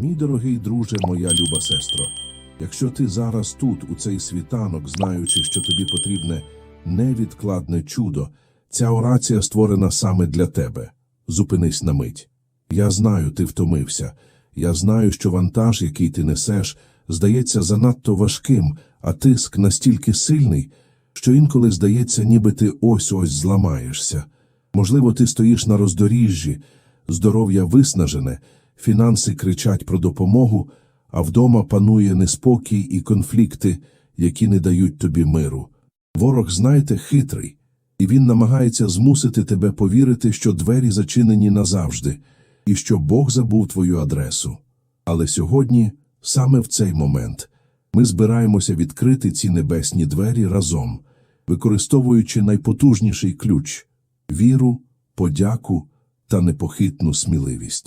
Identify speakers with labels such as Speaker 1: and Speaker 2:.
Speaker 1: Мій дорогий друже, моя люба сестро, якщо ти зараз тут, у цей світанок, знаючи, що тобі потрібне невідкладне чудо, ця орація створена саме для тебе. Зупинись на мить. Я знаю, ти втомився. Я знаю, що вантаж, який ти несеш, здається занадто важким, а тиск настільки сильний, що інколи здається, ніби ти ось-ось зламаєшся. Можливо, ти стоїш на роздоріжжі, здоров'я виснажене, фінанси кричать про допомогу, а вдома панує неспокій і конфлікти, які не дають тобі миру. Ворог, знаєте, хитрий, і він намагається змусити тебе повірити, що двері зачинені назавжди, і що Бог забув твою адресу. Але сьогодні, саме в цей момент, ми збираємося відкрити ці небесні двері разом, використовуючи найпотужніший ключ віру, подяку та непохитну сміливість.